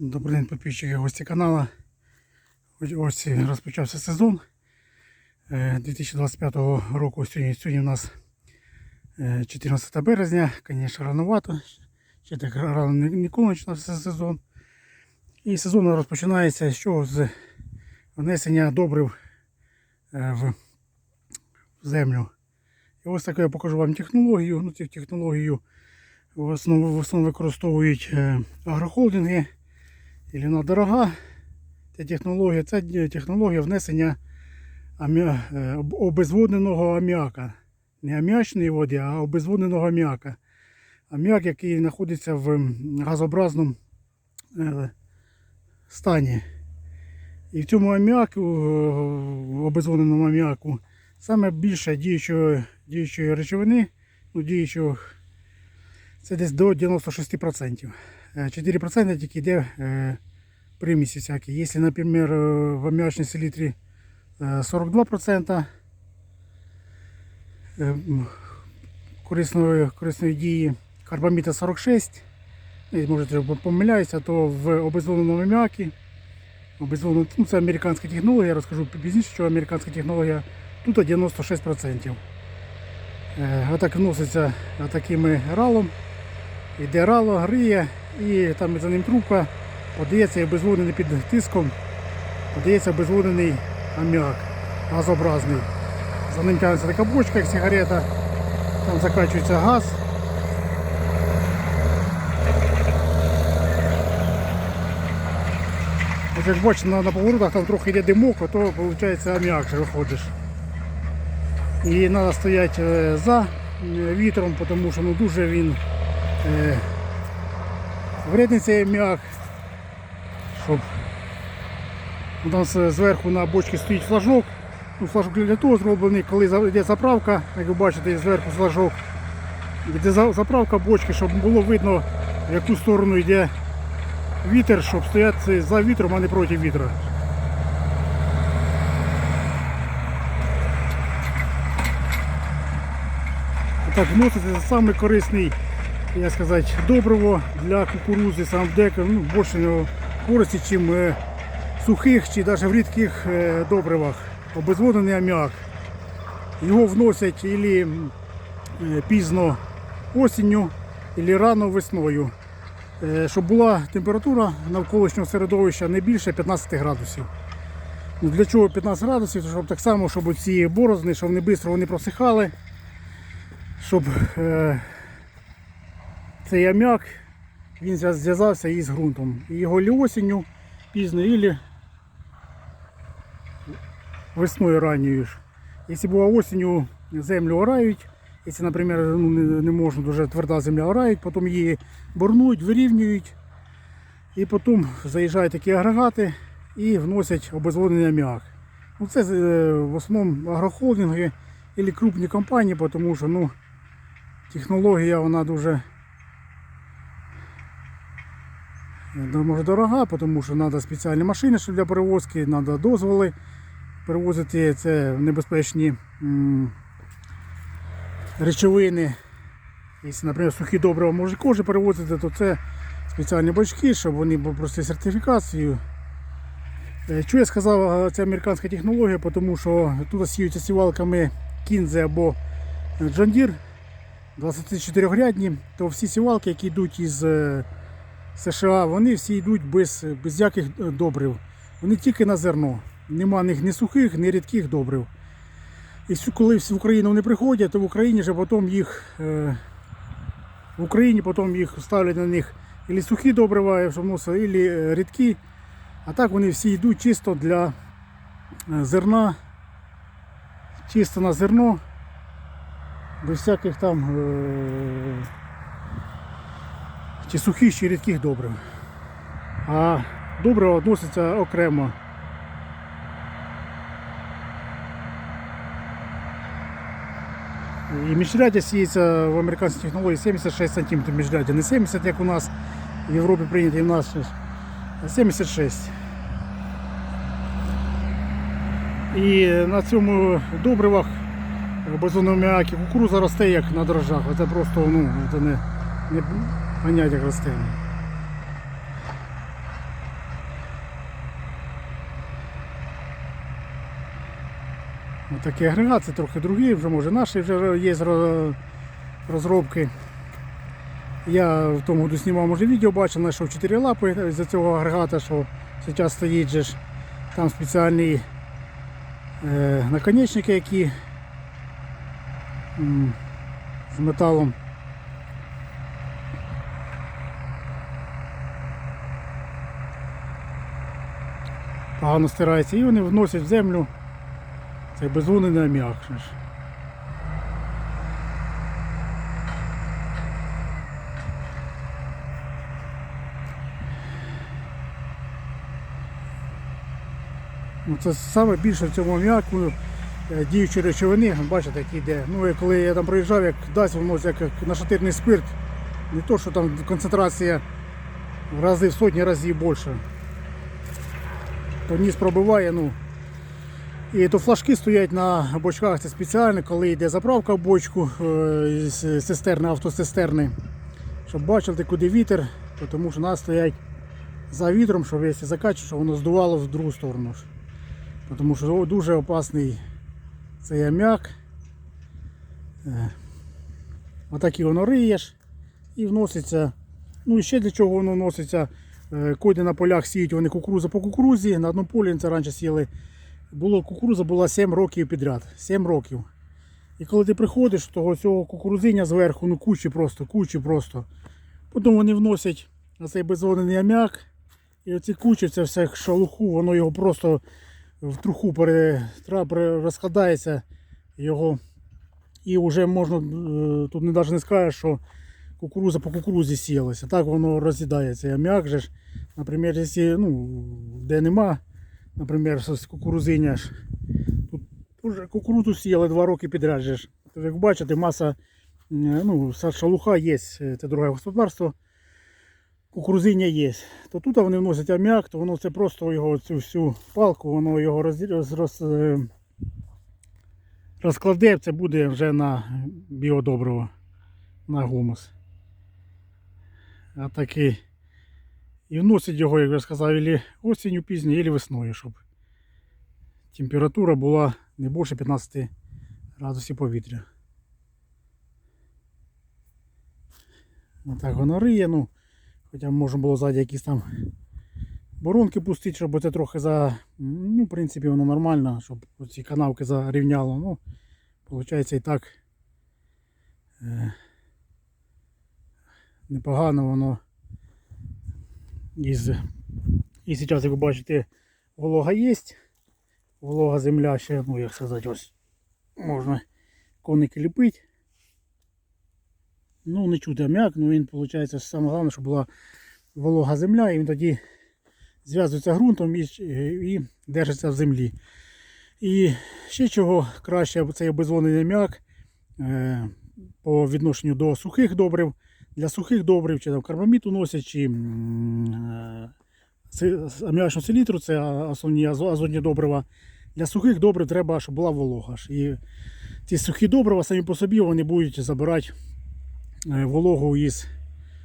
Добрий день, підписчики, гості каналу. Ось, розпочався сезон е, 2025 року. Сьогодні, у нас е, 14 березня, звісно, рановато. Ще так рано ні- ніколи починався сезон. І сезон розпочинається з? З внесення добрив е, в землю. І ось таку я покажу вам технологію. Ну, технологію в основному, в основному використовують е, агрохолдинги. І вона дорога. Ця технологія, це технологія внесення аміа, е, обезводненого аміака. Не аміачної води, а обезводненого аміака. Аміак, який знаходиться в газообразному е, стані. І в цьому аміаку, е, в обезводненому аміаку, саме більше діючої, діючої речовини, ну, діючого, це десь до 96%. Е, 4% тільки йде примісі всякі. Якщо, наприклад, в аміачній селітрі е, 42% е, м, корисної, корисної дії, карбаміта 46, ну, і, може я помиляюся, то в обезводненому аміакі, ну, це американська технологія, я розкажу пізніше, що американська технологія тут 96%. Е, Отак вноситься таким ралом. Йде рало, гриє і там за ним трубка, подається обезводнений під тиском, подається обезводнений аміак газообразний. За ним тягнеться така бочка, як сигарета, там закачується газ. Ось як бачите, на, на поворотах там трохи йде димок, а то виходить аміак виходиш. І треба стояти е, за е, вітром, тому що ну, дуже він е, вредний цей аміак, щоб у нас зверху на бочці стоїть флажок. Ну, флажок для того зроблений, коли йде заправка, як ви бачите, зверху флажок. Йде заправка бочки, щоб було видно, в яку сторону йде вітер, щоб стояти за вітром, а не проти вітра. Так, вноситься саме корисний, як сказати, добриво для кукурузи, сам дека, ну, нього користі, ніж е, сухих чи навіть в рідких е, добривах. Обезводений аміак. Його вносять ілі е, пізно осінню, ілі рано весною. Щоб була температура навколишнього середовища не більше 15 градусів. Ну, Для чого 15 градусів? Щоб так само, щоб ці борозни, щоб вони швидко вони просихали щоб цей аміак він зв'язався із ґрунтом. І його лі осінню пізно, ілі весною ранньою. Якщо була осінню, землю орають, якщо, наприклад, ну, не, можна, дуже тверда земля орають, потім її борнують, вирівнюють. І потім заїжджають такі агрегати і вносять обезводений аміак. Ну, це е, в основному агрохолдинги або крупні компанії, тому що ну, технологія вона дуже е, може дорога, тому що треба спеціальні машини для перевозки, треба дозволи перевозити це небезпечні речовини. Якщо, наприклад, сухі добрива може кожен перевозити, то це спеціальні бачки, щоб вони пройшли сертифікацію. Е, Чому я сказав, е, це американська технологія, тому що тут сіються сівалками кінзе або Джандір 24-рядні, то всі сівалки, які йдуть із е, США, вони всі йдуть без, без яких е, добрив. Вони тільки на зерно. Нема них ні сухих, ні рідких добрив. І коли в Україну вони приходять, то в Україні вже потім їх е, в Україні потім їх ставлять на них ілі сухі добрива, ілі е, рідкі. А так вони всі йдуть чисто для зерна, чисто на зерно, без всяких там чи сухих, чи рідких добрив. А добрива відноситься окремо. І міжрядя сіється в американській технології 76 см міжрядя, не 70, як у нас в Європі прийнято і в нас а 76. І на цьому добривах базоновому м'які кукуруза росте як на дрожжах. Це просто ну, це не, не ганять рослини. Отакий ну, агрегат, це трохи другий, вже може наші вже є розробки. Я в тому году знімав, може відео бачив, знайшов 4 лапи з цього агрегата, що зараз стоїть, же ж, там спеціальні е, наконечники, які м, з металом. Погано стирається і вони вносять в землю цей безвонений аміак. Ну, це саме більше в цьому аміаку е, діючі речовини, бачите, які йде. Ну і коли я там проїжджав, як дасть воно як нашатирний спирт, не то, що там концентрація в рази в сотні разів більше. То ніс пробиває, ну. І то флажки стоять на бочках, це спеціально, коли йде заправка в бочку е, з цистерни, автоцистерни. Щоб бачили, куди вітер, тому що нас стоять за вітром, щоб якщо закачує, щоб воно здувало в другу сторону. Тому що дуже опасний цей аміак. Е, Отак воно риєш і вноситься. Ну і ще для чого воно вноситься. Е, на полях сіють вони кукуруза по кукурузі. На одному полі це раніше сіяли. Було, кукуруза була 7 років підряд. 7 років. І коли ти приходиш, того цього кукурузиння зверху, ну кучі просто, кучі просто. Потім вони вносять на цей безводний аміак. І оці кучі, це все шалуху, воно його просто в труху розкладається його. І вже можна, е, тут навіть не скажеш, що кукуруза по кукурузі сіялася. Так воно роз'їдається. Аміак же ж, наприклад, якщо, ну, де нема, наприклад, кукурузиня ж, тут вже кукурузу сіяли два роки підряд. же ж. Тож, як бачите, маса, ну, шалуха є, це друге господарство. Кукурузиння є. То тут вони вносять аміак, то воно це просто його цю всю палку, воно його роз, роз, роз, е, розкладе, це буде вже на біодобриво, на гумус. А такий. І вносять його, як я сказав, ілі осінню пізньо, ілі весною, щоб температура була не більше 15 градусів повітря. Отак воно риє, ну. Хоча можна було ззаді якісь там боронки пустити, щоб це трохи за. Ну, в принципі, воно нормально, щоб ці канавки зарівняло. Ну, виходить і так е, непогано воно із. І зараз, як ви бачите, волога є. Волога земля ще, ну як сказати, ось можна коники ліпити. Ну, не чути аміак, ну він, виходить, саме головне, щоб була волога земля, і він тоді зв'язується ґрунтом і, і держиться в землі. І ще чого краще, цей обезвонений аміак е, по відношенню до сухих добрив. Для сухих добрив, чи карбамід уносять, чи е, аміачну селітру, це основні азотні добрива. Для сухих добрив треба, щоб була волога. І ці сухі добрива самі по собі вони будуть забирати е, вологу із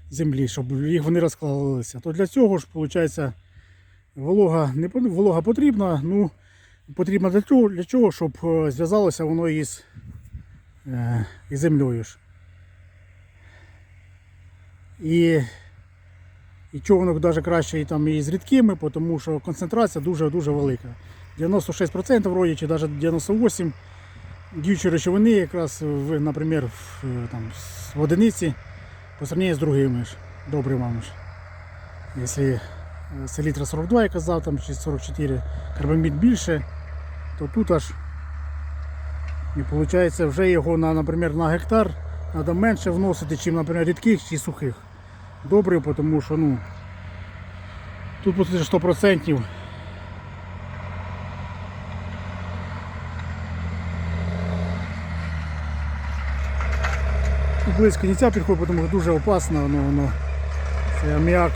землі, щоб їх вони розкладалися. То для цього ж, виходить, волога, не, волога потрібна, ну, потрібна для чого, для чого щоб е, зв'язалося воно із, із землею. ж. І, і воно навіть краще і, там, і з рідкими, тому що концентрація дуже-дуже велика. 96% вроді, чи навіть 98% діючі речовини якраз, в, наприклад, в, е, там, в одиниці по сравнению з другими ж добривами. ж. Якщо селітра 42, я казав, там, чи 44, карбамід більше, то тут аж і виходить вже його на, наприклад, на гектар треба менше вносити, ніж, наприклад, рідких чи сухих добрив, тому що ну, тут буде 100%. Тут близько кінця підходить, тому що дуже опасно, воно, воно це аміак.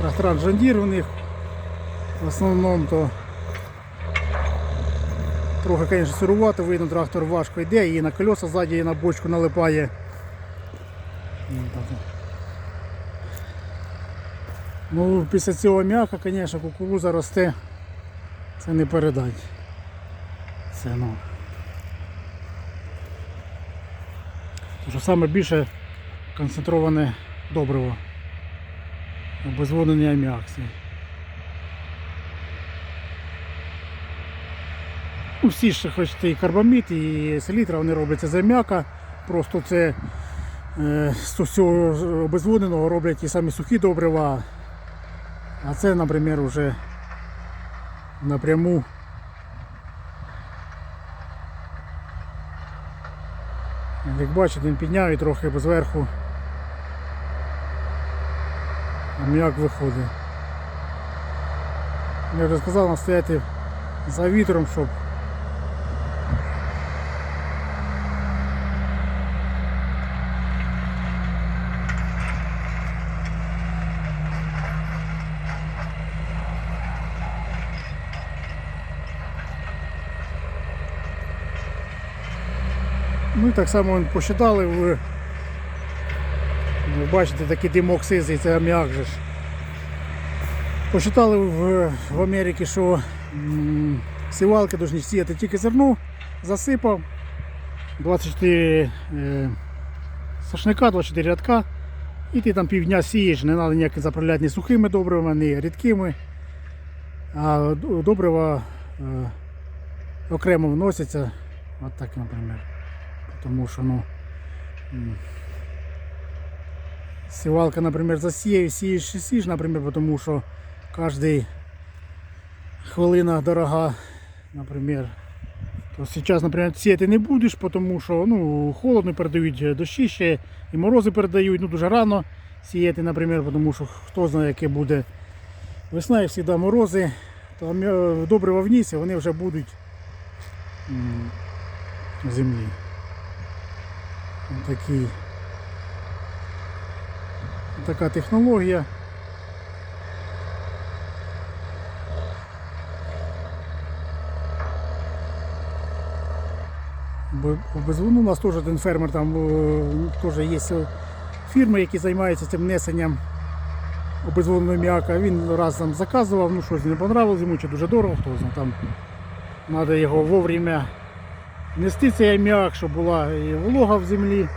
Трактора Джандір у них в основному то трохи, звісно, сирувато, видно, трактор важко йде, і на колеса ззаді, і на бочку налипає. Ну. Після цього м'яка, звісно, кукуруза росте Це не передать. Це ну. Тому саме більше концентроване добриво. Обезводений аміак. Всі ж хочете і карбамід, і селітра, вони робляться з. Просто це е, з всього обезводеного роблять ті самі сухі добрива. А це, наприклад, вже напряму Як бачите, він підняв і трохи зверху аміак виходить. Я вже сказав нам стояти за вітром, щоб Ну так само посчитали, ви, ви бачите такий димок сизий, це аміак же ж. Посчитали в, в Америці, що м, сівалки повинні сіяти тільки зерно, засипав 24 е, сошника, 24 рядка. І ти там півдня сієш, не треба ніяк заправляти ні сухими добривами, ні рідкими. А добрива е, окремо вносяться. От так, наприклад. Тому що ну, сівалка, наприклад, засіяв, сієш і сієш, наприклад, тому що кожна хвилина дорога, наприклад. То зараз, наприклад, сіяти не будеш, тому що ну, холодно передають дощі ще і морози передають, ну дуже рано сіяти, наприклад, тому що хто знає, яке буде весна і завжди морози, то амі- добрива вніс, вони вже будуть в землі. Такий. Така технологія. Ну, у нас теж один фермер, там е, теж є е, фірми, які займаються цим несенням обезводного м'яка. Він раз там заказував, ну щось не понравилось йому, чи дуже дорого, хто знає, там треба його вовремя аміак, щоб була і волога в землі.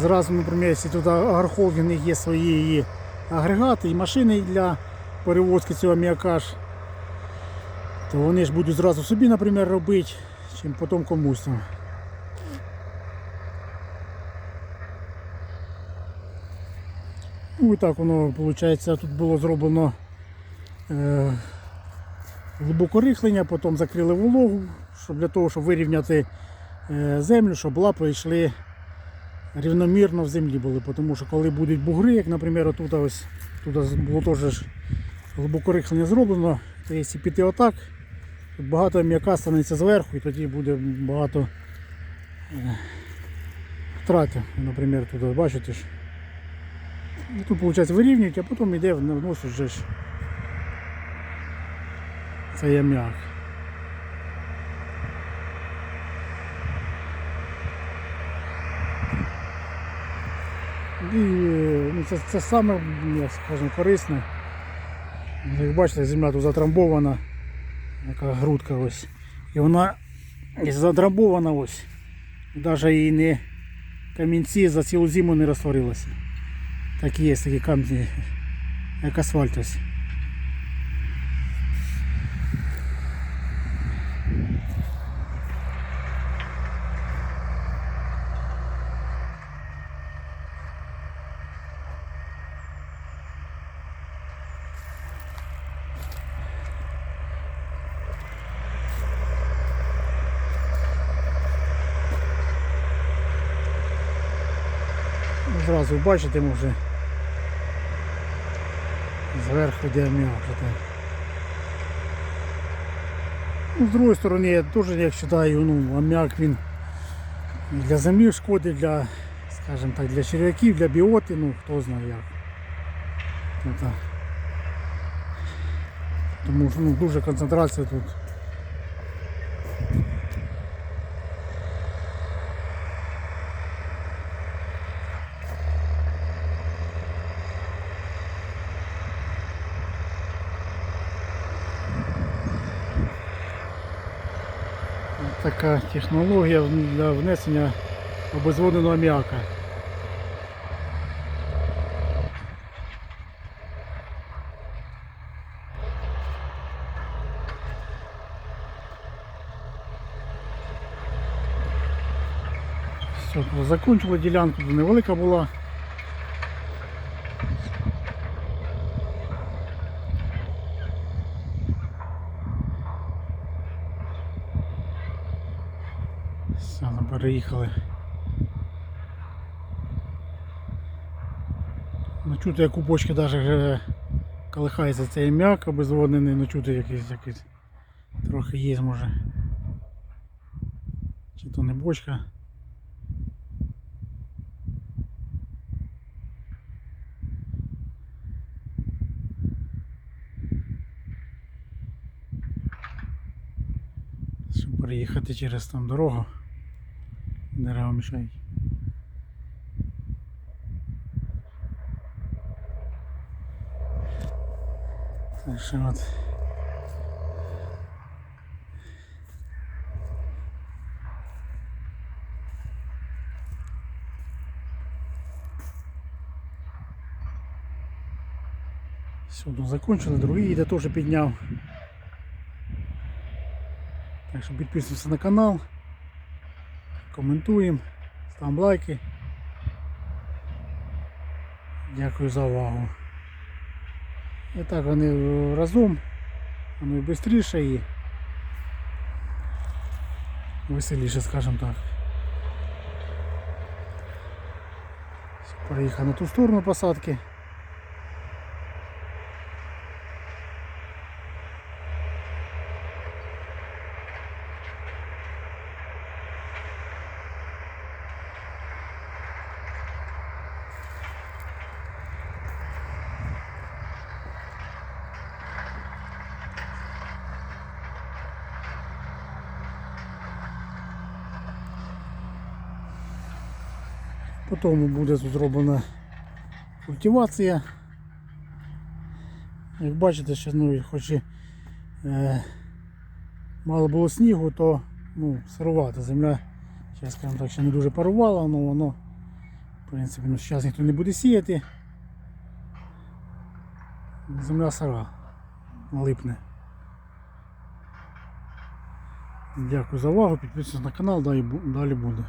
Зразу, наприклад, якщо тут агрохолдинг у них є свої і агрегати і машини для перевозки цього ж, то вони ж будуть зразу собі, наприклад, робити, чим потім комусь Ну і так воно виходить, тут було зроблено е, глибоке рихлення, потім закрили вологу, щоб для того, щоб вирівняти е, землю, щоб лапи йшли рівномірно в землі були. Тому що коли будуть бугри, як, наприклад, тут ось тут було теж ж рихлення зроблено, то якщо піти отак, тут багато м'яка станеться зверху і тоді буде багато е, втратів. Наприклад, тут бачите ж. І Тут виходить вирівнюють, а потім йде вносить вже ж цей аміак. І ну, це, це саме, як скажемо, корисне. Як бачите, земля тут затрамбована, яка грудка ось. І вона затрамбована ось. Навіть і не камінці за цілу зиму не розтворилися. Так є такі камні, як асфальт ось. Зразу бачите, може зверху де аміак. Ну, з другої сторони, я теж як вважаю, ну, аміак він для землі шкодить, для, скажімо так, для черв'яків, для біоти, ну хто знає як. Ну. Тому що ну, дуже концентрація тут. Така технологія для внесення обезводненого аміака. Все, ділянку, невелика була. Все, ну. Чути, як у бочки навіть колихається цей м'як обезводнений, ну чути якийсь якийсь. Трохи є може. Чи то не бочка. Щоб переїхати через там дорогу. Дерева мішають. Так що от. Все, ну, закончили, другий їде теж підняв. Так що підписуємося на канал, Коментуємо, ставимо лайки. Дякую за увагу. І так вони разом, воно і швидше і веселіше, скажімо так. Переїхав на ту сторону посадки. Потім буде зроблена культивація. Як бачите, ще ну, хоч і е, мало було снігу, то ну, сирувата земля, зараз скажімо так, ще не дуже парувала, але воно в принципі ну, зараз ніхто не буде сіяти. Земля сира, липне. Дякую за увагу, підписуйтесь на канал, далі буде.